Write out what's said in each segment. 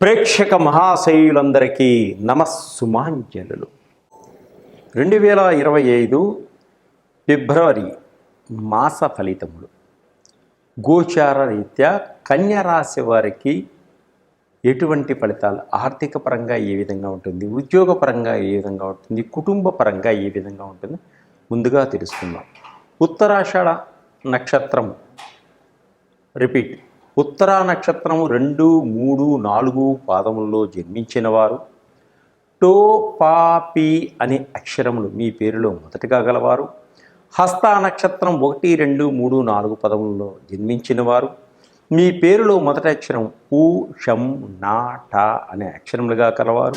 ప్రేక్షక మహాశయులందరికీ నమస్సుమాంజనులు. రెండు వేల ఇరవై ఐదు ఫిబ్రవరి మాస ఫలితములు. గోచార రీత్యా కన్యరాశి వారికి ఎటువంటి ఫలితాలు? ఆర్థిక పరంగా ఏ విధంగా ఉంటుంది? ఉద్యోగపరంగా ఏ విధంగా ఉంటుంది? కుటుంబ పరంగా ఏ విధంగా ఉంటుంది? ముందుగా తెలుసుకుందాం. ఉత్తరాషాఢ నక్షత్రం. రిపీట్. ఉత్తరా నక్షత్రం రెండు మూడు నాలుగు పాదముల్లో జన్మించిన వారు. టో పా పి అనే అక్షరములు మీ పేరులో మొదటగా గలవారు. హస్త నక్షత్రం ఒకటి రెండు మూడు నాలుగు పదములలో జన్మించిన వారు. మీ పేరులో మొదటి అక్షరం ఊ షం నా టా అనే అక్షరములుగా కలవారు.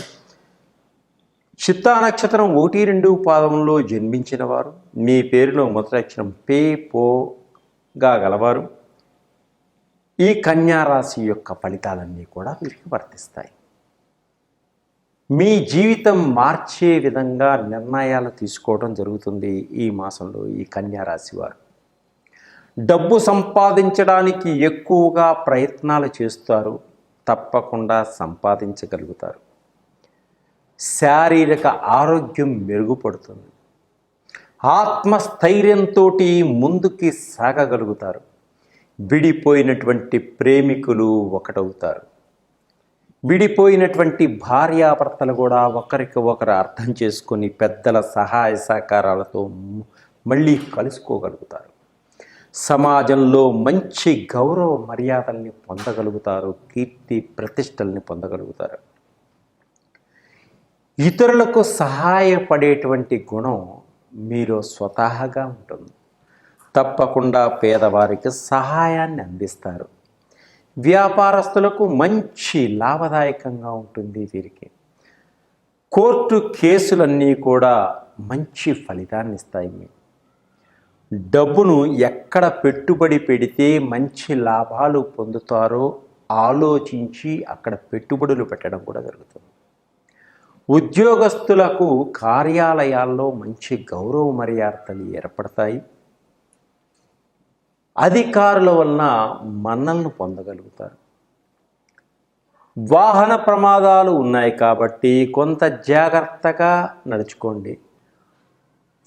చిత్తా నక్షత్రం ఒకటి రెండు పాదముల్లో జన్మించిన వారు. మీ పేరులో మొదటి అక్షరం పే పోగా గలవారు. ఈ కన్యారాశి యొక్క ఫలితాలన్నీ కూడా మీకు వర్తిస్తాయి. మీ జీవితం మార్చే విధంగా నిర్ణయాలు తీసుకోవడం జరుగుతుంది ఈ మాసంలో ఈ కన్యారాశి వారు. డబ్బు సంపాదించడానికి ఎక్కువగా ప్రయత్నాలు చేస్తారు తప్పకుండా సంపాదించగలుగుతారు. శారీరక ఆరోగ్యం మెరుగుపడుతుంది. ఆత్మస్థైర్యంతో ముందుకి సాగగలుగుతారు. విడిపోయినటువంటి ప్రేమికులు ఒకటవుతారు. విడిపోయినటువంటి భార్యాభర్తలు కూడా ఒకరికి ఒకరు అర్థం చేసుకొని పెద్దల సహాయ సహకారాలతో మళ్ళీ కలుసుకోగలుగుతారు. సమాజంలో మంచి గౌరవ మర్యాదల్ని పొందగలుగుతారు కీర్తి ప్రతిష్టల్ని పొందగలుగుతారు. ఇతరులకు సహాయపడేటువంటి గుణం మీరు స్వతహాగా ఉంటుంది. తప్పకుండా పేదవారికి సహాయాన్ని అందిస్తారు. వ్యాపారస్తులకు మంచి లాభదాయకంగా ఉంటుంది వీరికి. కోర్టు కేసులన్నీ కూడా మంచి ఫలితాన్ని ఇస్తాయి. మీకు డబ్బును ఎక్కడ పెట్టుబడి పెడితే మంచి లాభాలు పొందుతారో ఆలోచించి అక్కడ పెట్టుబడులు పెట్టడం కూడా జరుగుతుంది. ఉద్యోగస్తులకు కార్యాలయాల్లో మంచి గౌరవ మర్యాదలు ఏర్పడతాయి. అధికారుల వలన మన్నలను పొందగలుగుతారు. వాహన ప్రమాదాలు ఉన్నాయి కాబట్టి కొంత జాగ్రత్తగా నడుచుకోండి.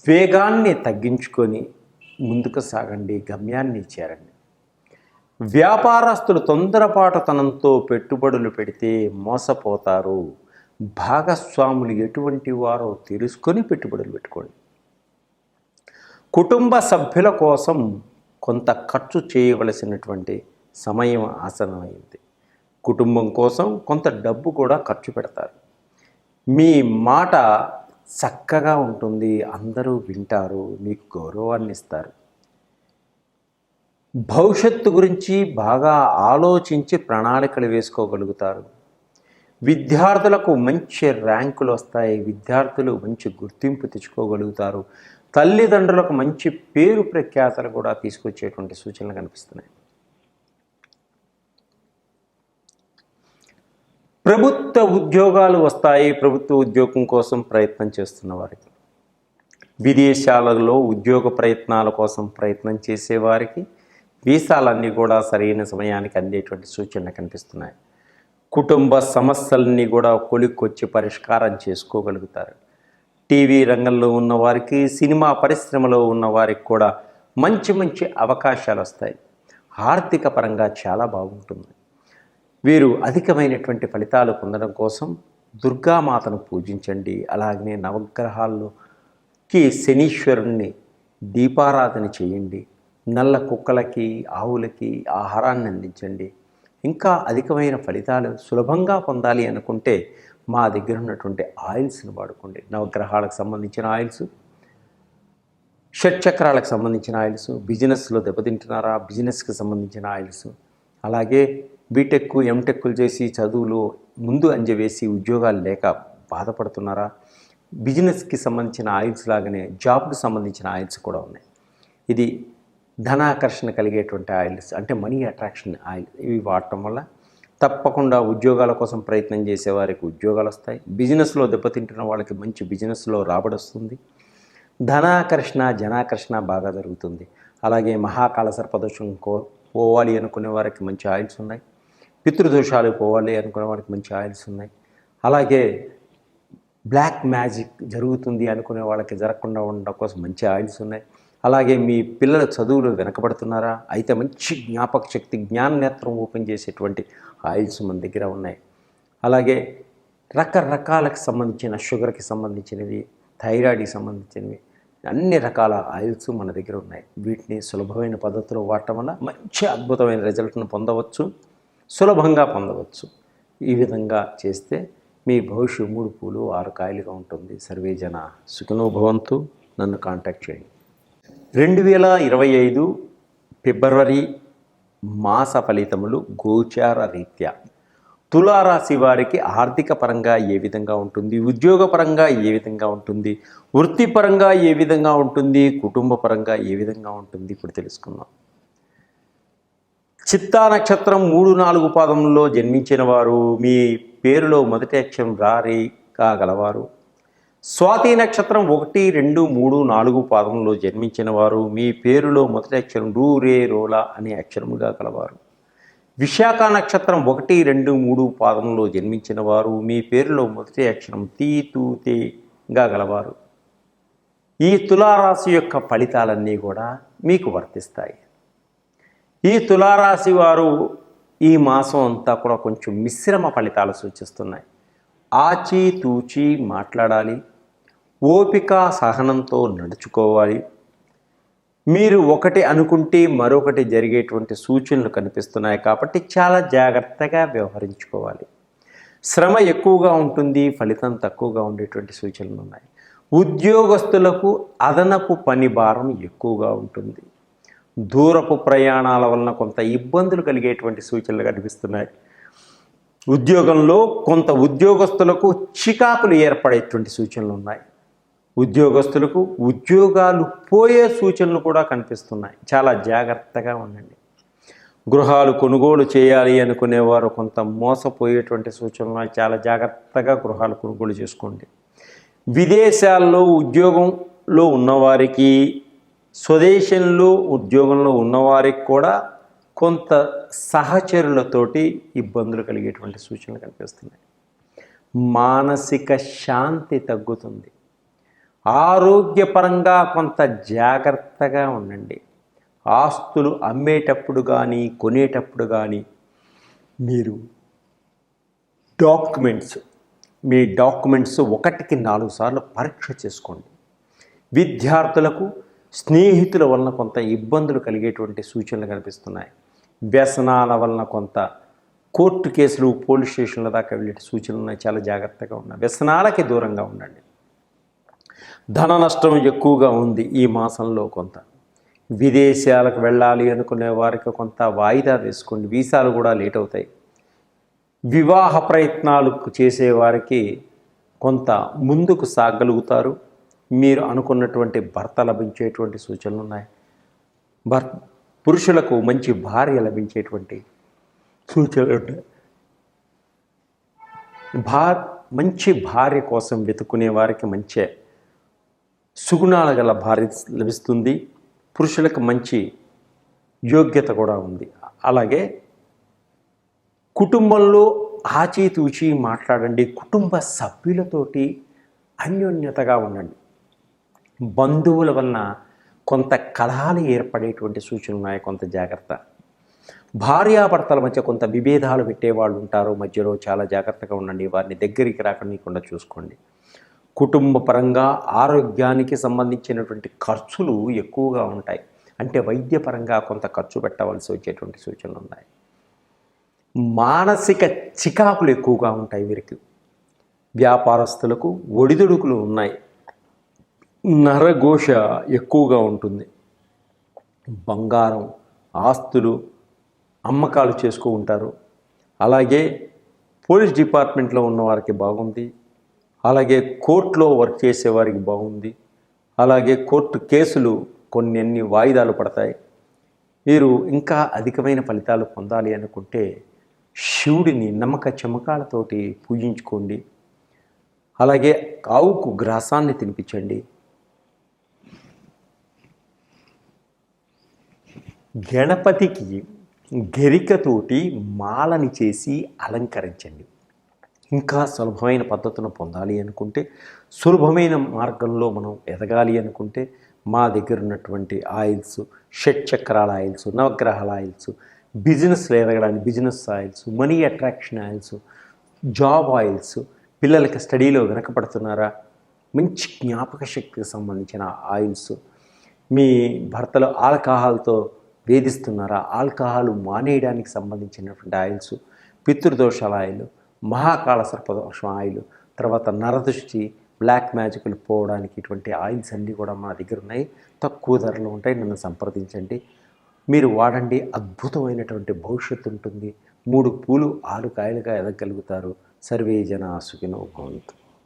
వేగాన్ని తగ్గించుకొని ముందుకు సాగండి గమ్యాన్ని చేరండి. వ్యాపారస్తులు తొందరపాటుతనంతో పెట్టుబడులు పెడితే మోసపోతారు. భాగస్వాములు ఎటువంటి వారో తెలుసుకొని పెట్టుబడులు పెట్టుకోండి. కుటుంబ సభ్యుల కోసం కొంత ఖర్చు చేయవలసినటువంటి సమయం ఆసనమైంది కుటుంబం కోసం కొంత డబ్బు కూడా ఖర్చు పెడతారు. మీ మాట చక్కగా ఉంటుంది అందరూ వింటారు మీకు గౌరవాన్ని ఇస్తారు. భవిష్యత్తు గురించి బాగా ఆలోచించి ప్రణాళికలు వేసుకోగలుగుతారు. విద్యార్థులకు మంచి ర్యాంకులు వస్తాయి విద్యార్థులు మంచి గుర్తింపు తెచ్చుకోగలుగుతారు. తల్లిదండ్రులకు మంచి పేరు ప్రఖ్యాతలు కూడా తీసుకొచ్చేటువంటి సూచనలు కనిపిస్తున్నాయి. ప్రభుత్వ ఉద్యోగాలు వస్తాయి. ప్రభుత్వ ఉద్యోగం కోసం ప్రయత్నం చేస్తున్న వారికి విదేశాలలో ఉద్యోగ ప్రయత్నాల కోసం ప్రయత్నం చేసేవారికి వీసాలన్నీ కూడా సరైన సమయానికి అందేటువంటి సూచనలు కనిపిస్తున్నాయి. కుటుంబ సమస్యలన్నీ కూడా కొలిక్కొచ్చి పరిష్కారం చేసుకోగలుగుతారు. టీవీ రంగంలో ఉన్నవారికి సినిమా పరిశ్రమలో ఉన్నవారికి కూడా మంచి మంచి అవకాశాలు వస్తాయి. ఆర్థిక పరంగా చాలా బాగుంటుంది. వీరు అధికమైనటువంటి ఫలితాలు పొందడం కోసం దుర్గామాతను పూజించండి. అలాగనే నవగ్రహాల్లోకి శనీశ్వరుణ్ణి దీపారాధన చేయండి. నల్ల కుక్కలకి ఆవులకి ఆహారాన్ని అందించండి. ఇంకా అధికమైన ఫలితాలు సులభంగా పొందాలి అనుకుంటే మా దగ్గర ఉన్నటువంటి ఆయిల్స్ని వాడుకోండి. నవగ్రహాలకు సంబంధించిన ఆయిల్స్ షట్చక్రాలకు సంబంధించిన ఆయిల్స్ బిజినెస్లో దెబ్బతింటున్నారా బిజినెస్కి సంబంధించిన ఆయిల్స్. అలాగే బీటెక్ ఎంటెక్లు చేసి చదువులు ముందు అంజవేసి ఉద్యోగాలు లేక బాధపడుతున్నారా బిజినెస్కి సంబంధించిన ఆయిల్స్ లాగానే జాబ్కి సంబంధించిన ఆయిల్స్ కూడా ఉన్నాయి. ఇది ధనాకర్షణ కలిగేటువంటి ఆయిల్స్ అంటే మనీ అట్రాక్షన్ ఆయిల్ ఇవి వాడటం వల్ల తప్పకుండా ఉద్యోగాల కోసం ప్రయత్నం చేసే వారికి ఉద్యోగాలు వస్తాయి. బిజినెస్లో దెబ్బతింటున్న వాళ్ళకి మంచి బిజినెస్లో రాబడి వస్తుంది. ధనాకర్షణ జనాకర్షణ బాగా జరుగుతుంది. అలాగే మహాకాల సర్పదోషం కో పోవాలి అనుకునే వారికి మంచి ఆయిల్స్ ఉన్నాయి. పితృదోషాలు పోవాలి అనుకునే వారికి మంచి ఆయిల్స్ ఉన్నాయి. అలాగే బ్లాక్ మ్యాజిక్ జరుగుతుంది అనుకునే వాళ్ళకి జరగకుండా ఉండడం కోసం మంచి ఆయిల్స్ ఉన్నాయి. అలాగే మీ పిల్లల చదువులు వెనకబడుతున్నారా? అయితే మంచి జ్ఞాపక శక్తి జ్ఞాన నేత్రం ఓపెన్ చేసేటువంటి ఆయిల్స్ మన దగ్గర ఉన్నాయి. అలాగే రకరకాలకు సంబంధించిన షుగర్కి సంబంధించినవి థైరాయిడ్కి సంబంధించినవి అన్ని రకాల ఆయిల్స్ మన దగ్గర ఉన్నాయి. వీటిని సులభమైన పద్ధతిలో వాడటం వల్ల మంచి అద్భుతమైన రిజల్ట్ను పొందవచ్చు సులభంగా పొందవచ్చు. ఈ విధంగా చేస్తే మీ భవిష్యత్ మూడు పూలు ఆరు కాయలుగా ఉంటుంది. సర్వేజన సుఖనోభవంతు నన్ను కాంటాక్ట్ చేయండి. రెండు వేల ఇరవై ఐదు ఫిబ్రవరి మాస ఫలితములు గోచార రీత్యా. తులారాశి వారికి ఆర్థిక పరంగా ఏ విధంగా ఉంటుంది? ఉద్యోగపరంగా ఏ విధంగా ఉంటుంది? వృత్తిపరంగా ఏ విధంగా ఉంటుంది? కుటుంబ పరంగా ఏ విధంగా ఉంటుంది? ఇప్పుడు తెలుసుకుందాం. చిత్తా నక్షత్రం మూడు నాలుగు పాదంలో జన్మించిన వారు మీ పేరులో మొదటి అక్షరం రారి కాగలవారు స్వాతి నక్షత్రం ఒకటి రెండు మూడు నాలుగు పాదంలో జన్మించిన వారు మీ పేరులో మొదటి అక్షరం రూ రే రోలా అనే అక్షరముగా కలవారు విశాఖ నక్షత్రం ఒకటి రెండు మూడు పాదంలో జన్మించిన వారు మీ పేరులో మొదటి అక్షరం తీ తూ తేగా గలవారు. ఈ తులారాశి యొక్క ఫలితాలన్నీ కూడా మీకు వర్తిస్తాయి. ఈ తులారాశి వారు ఈ మాసం అంతా కూడా కొంచెం మిశ్రమ ఫలితాలు సూచిస్తున్నాయి. ఆచి తూచి మాట్లాడాలి. ఓపిక సహనంతో నడుచుకోవాలి. మీరు ఒకటి అనుకుంటే మరొకటి జరిగేటువంటి సూచనలు కనిపిస్తున్నాయి కాబట్టి చాలా జాగ్రత్తగా వ్యవహరించుకోవాలి. శ్రమ ఎక్కువగా ఉంటుంది ఫలితం తక్కువగా ఉండేటువంటి సూచనలు ఉన్నాయి. ఉద్యోగస్తులకు అదనపు పని భారం ఎక్కువగా ఉంటుంది. దూరపు ప్రయాణాల వలన కొంత ఇబ్బందులు కలిగేటువంటి సూచనలు కనిపిస్తున్నాయి. ఉద్యోగంలో కొంత ఉద్యోగస్తులకు చికాకులు ఏర్పడేటువంటి సూచనలు ఉన్నాయి. ఉద్యోగస్తులకు ఉద్యోగాలు పోయే సూచనలు కూడా కనిపిస్తున్నాయి. చాలా జాగ్రత్తగా ఉండండి. గృహాలు కొనుగోలు చేయాలి అనుకునేవారు కొంత మోసపోయేటువంటి సూచనలు చాలా జాగ్రత్తగా గృహాలు కొనుగోలు చేసుకోండి. విదేశాల్లో ఉద్యోగంలో ఉన్నవారికి స్వదేశంలో ఉద్యోగంలో ఉన్నవారికి కూడా కొంత సహచరులతోటి ఇబ్బందులు కలిగేటువంటి సూచనలు కనిపిస్తున్నాయి. మానసిక శాంతి తగ్గుతుంది. ఆరోగ్యపరంగా కొంత జాగ్రత్తగా ఉండండి. ఆస్తులు అమ్మేటప్పుడు కానీ కొనేటప్పుడు కానీ మీరు డాక్యుమెంట్స్ మీ డాక్యుమెంట్స్ ఒకటికి నాలుగు సార్లు పరీక్ష చేసుకోండి. విద్యార్థులకు స్నేహితుల వలన కొంత ఇబ్బందులు కలిగేటువంటి సూచనలు కనిపిస్తున్నాయి. వ్యసనాల వలన కొంత కోర్టు కేసులు పోలీస్ స్టేషన్ల దాకా వెళ్ళే సూచనలు ఉన్నాయి. చాలా జాగ్రత్తగా ఉన్నాయి వ్యసనాలకి దూరంగా ఉండండి. ధన నష్టం ఎక్కువగా ఉంది ఈ మాసంలో కొంత. విదేశాలకు వెళ్ళాలి అనుకునే వారికి కొంత వాయిదా వేసుకోండి. వీసాలు కూడా లేట్ అవుతాయి. వివాహ ప్రయత్నాలు చేసేవారికి కొంత ముందుకు సాగలుగుతారు. మీరు అనుకున్నటువంటి భర్త లభించేటువంటి సూచనలు ఉన్నాయి. భర్ పురుషులకు మంచి భార్య లభించేటువంటి సూచనలు ఉన్నాయి భా మంచి భార్య కోసం వెతుకునే వారికి మంచి. సుగుణాల గల భార్య లభిస్తుంది. పురుషులకు మంచి యోగ్యత కూడా ఉంది. అలాగే కుటుంబంలో ఆచితూచి మాట్లాడండి. కుటుంబ సభ్యులతోటి అన్యోన్యతగా ఉండండి. బంధువుల వలన కొంత కలహాలు ఏర్పడేటువంటి సూచనలు ఉన్నాయి. కొంత జాగ్రత్త. భార్యాభర్తల మధ్య కొంత విభేదాలు పెట్టేవాళ్ళు ఉంటారు. మధ్యలో చాలా జాగ్రత్తగా ఉండండి. వారిని దగ్గరికి రాకుండా చూసుకోండి. కుటుంబ పరంగా ఆరోగ్యానికి సంబంధించినటువంటి ఖర్చులు ఎక్కువగా ఉంటాయి. అంటే వైద్యపరంగా కొంత ఖర్చు పెట్టవలసి వచ్చేటువంటి సూచనలు ఉన్నాయి. మానసిక చికాకులు ఎక్కువగా ఉంటాయి వీరికి. వ్యాపారస్తులకు ఒడిదుడుకులు ఉన్నాయి. నరఘోష ఎక్కువగా ఉంటుంది. బంగారం ఆస్తులు అమ్మకాలు చేసుకుంటారు అలాగే పోలీస్ డిపార్ట్మెంట్లో ఉన్నవారికి బాగుంది. అలాగే కోర్టులో వర్క్ చేసేవారికి బాగుంది. అలాగే కోర్టు కేసులు కొన్ని అన్ని వాయిదాలు పడతాయి. మీరు ఇంకా అధికమైన ఫలితాలు పొందాలి అనుకుంటే శివుడిని నమ్మక చమకాలతోటి పూజించుకోండి. అలాగే ఆవుకు గ్రాసాన్ని తినిపించండి. గణపతికి గరికతోటి మాలని చేసి అలంకరించండి. ఇంకా సులభమైన పద్ధతులను పొందాలి అనుకుంటే సులభమైన మార్గంలో మనం ఎదగాలి అనుకుంటే మా దగ్గర ఉన్నటువంటి ఆయిల్స్ షట్ చక్రాల ఆయిల్స్ నవగ్రహాల ఆయిల్స్ బిజినెస్లో ఎదగడానికి business oils money attraction oils job oils పిల్లలకి స్టడీలో వెనకపడుతున్నారా మంచి జ్ఞాపక శక్తికి సంబంధించిన ఆయిల్స్. మీ భర్తలు ఆల్కహాల్తో వేధిస్తున్నారా? ఆల్కహాల్ మానేయడానికి సంబంధించినటువంటి ఆయిల్స్ పితృదోషాల ఆయిల్ మహాకాళ సర్పదోషం ఆయిల్ తర్వాత నరదృష్టి బ్లాక్ మ్యాజిక్లు పోవడానికి ఇటువంటి ఆయిల్స్ అన్నీ కూడా మా దగ్గర ఉన్నాయి. తక్కువ ధరలో ఉంటాయి. నన్ను సంప్రదించండి. మీరు వాడండి. అద్భుతమైనటువంటి భవిష్యత్తు ఉంటుంది. మూడు పూలు ఆరు కాయలుగా ఎదగలుగుతారు సర్వే జన సుఖినో భవంతు.